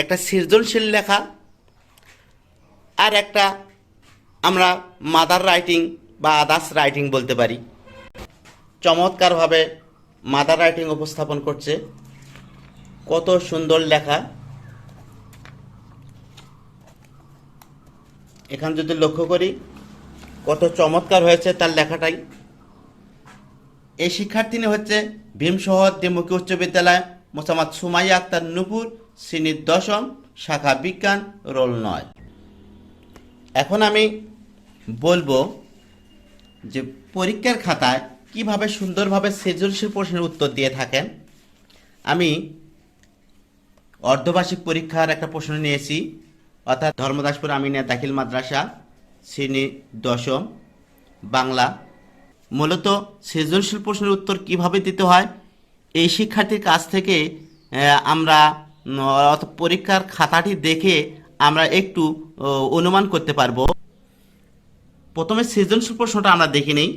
একটা সৃজনশীল লেখা আর একটা আমরা মাদার রাইটিং বা আদার্স রাইটিং বলতে পারি। চমৎকারভাবে মাদার রাইটিং উপস্থাপন করছে। কত সুন্দর লেখা। এখানে যদি লক্ষ্য করি, কত চমৎকার হয়েছে তার লেখাটাই। এই শিক্ষার্থিনী হচ্ছে ভীমশহর দ্বিমুখী উচ্চ বিদ্যালয়, মোসাম্মদ সুমাইয়া আক্তার নুপুর শ্রেণির দশম, শাখা বিজ্ঞান, রোল নয়। এখন আমি বলব যে পরীক্ষার খাতায় কীভাবে সুন্দরভাবে সৃজনশীল প্রশ্নের উত্তর দিয়ে থাকেন। আমি অর্ধবার্ষিক পরীক্ষার একটা প্রশ্ন নিয়েছি, অর্থাৎ ধর্মদাসপুর আমিনিয়া দাখিল মাদ্রাসা, শ্রেণি দশম, বাংলা। মূলত সৃজনশীল প্রশ্নের উত্তর কীভাবে দিতে হয়, এই শিক্ষার্থীর কাছ থেকে আমরা পরীক্ষার খাতাটি দেখে আমরা একটু অনুমান করতে পারব। প্রথমে সৃজনশীল প্রশ্নটা আমরা দেখে নিই।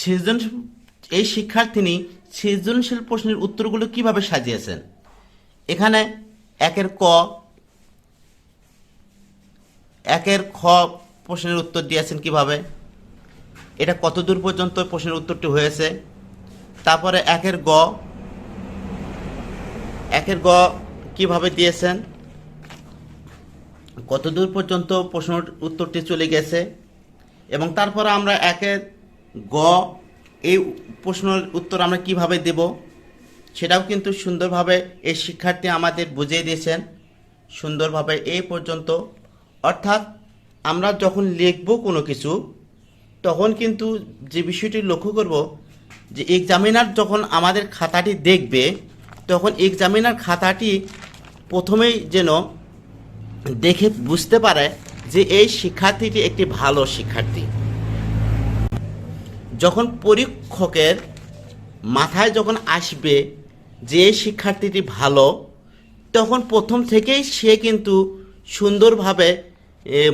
সৃজনশীল, এই শিক্ষার্থিনী সৃজনশীল প্রশ্নের উত্তরগুলো কীভাবে সাজিয়েছেন? এখানে একের ক, একের খ প্রশ্নের উত্তর দিয়েছেন কীভাবে? এটা কত দূর পর্যন্ত প্রশ্নের উত্তরটি হয়েছে? তারপরে একের গ একের গ কীভাবে দিয়েছেন? কত দূর পর্যন্ত প্রশ্ন উত্তরটি চলে গেছে? এবং তারপর আমরা একের গ এই প্রশ্নের উত্তর আমরা কীভাবে দেব? সেটাও কিন্তু সুন্দরভাবে এই শিক্ষার্থী আমাদের বুঝিয়ে দিয়েছেন সুন্দরভাবে এই পর্যন্ত। অর্থাৎ আমরা যখন লিখব কোনো কিছু, তখন কিন্তু যে বিষয়টি লক্ষ্য করব যে এক্সামিনার যখন আমাদের খাতাটি দেখবে তখন এক্সামিনার খাতাটি প্রথমেই যেন দেখে বুঝতে পারে যে এই শিক্ষার্থীটি একটি ভালো শিক্ষার্থী। যখন পরীক্ষকের মাথায় যখন আসবে যে এই শিক্ষার্থীটি ভালো, তখন প্রথম থেকেই সে কিন্তু সুন্দরভাবে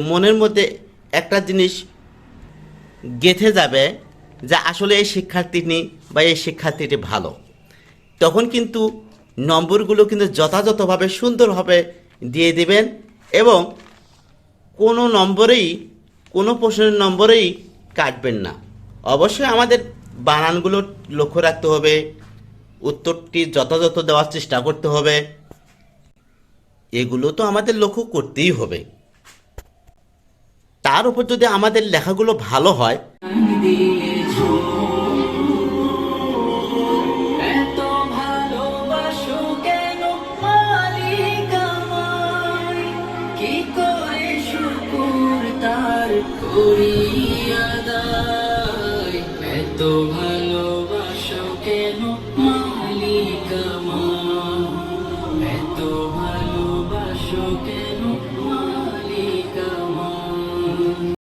মনের মধ্যে একটা জিনিস গেঁথে যাবে যে আসলে এই শিক্ষার্থীনি বা এই শিক্ষার্থীটি ভালো। তখন কিন্তু নম্বরগুলো কিন্তু যথাযথভাবে সুন্দরভাবে দিয়ে দেবেন এবং কোনো নম্বরেই, কোনো প্রশ্নের নম্বরেই কাটবেন না। অবশ্যই আমাদের বানানগুলো লক্ষ্য রাখতে হবে, উত্তরটি যথাযথ দেওয়ার চেষ্টা করতে হবে। এগুলো তো আমাদের লক্ষ্য করতেই হবে। তার উপর যদি আমাদের লেখাগুলো ভালো হয় তার দায় এত ভালোবাসো কেন মালিক?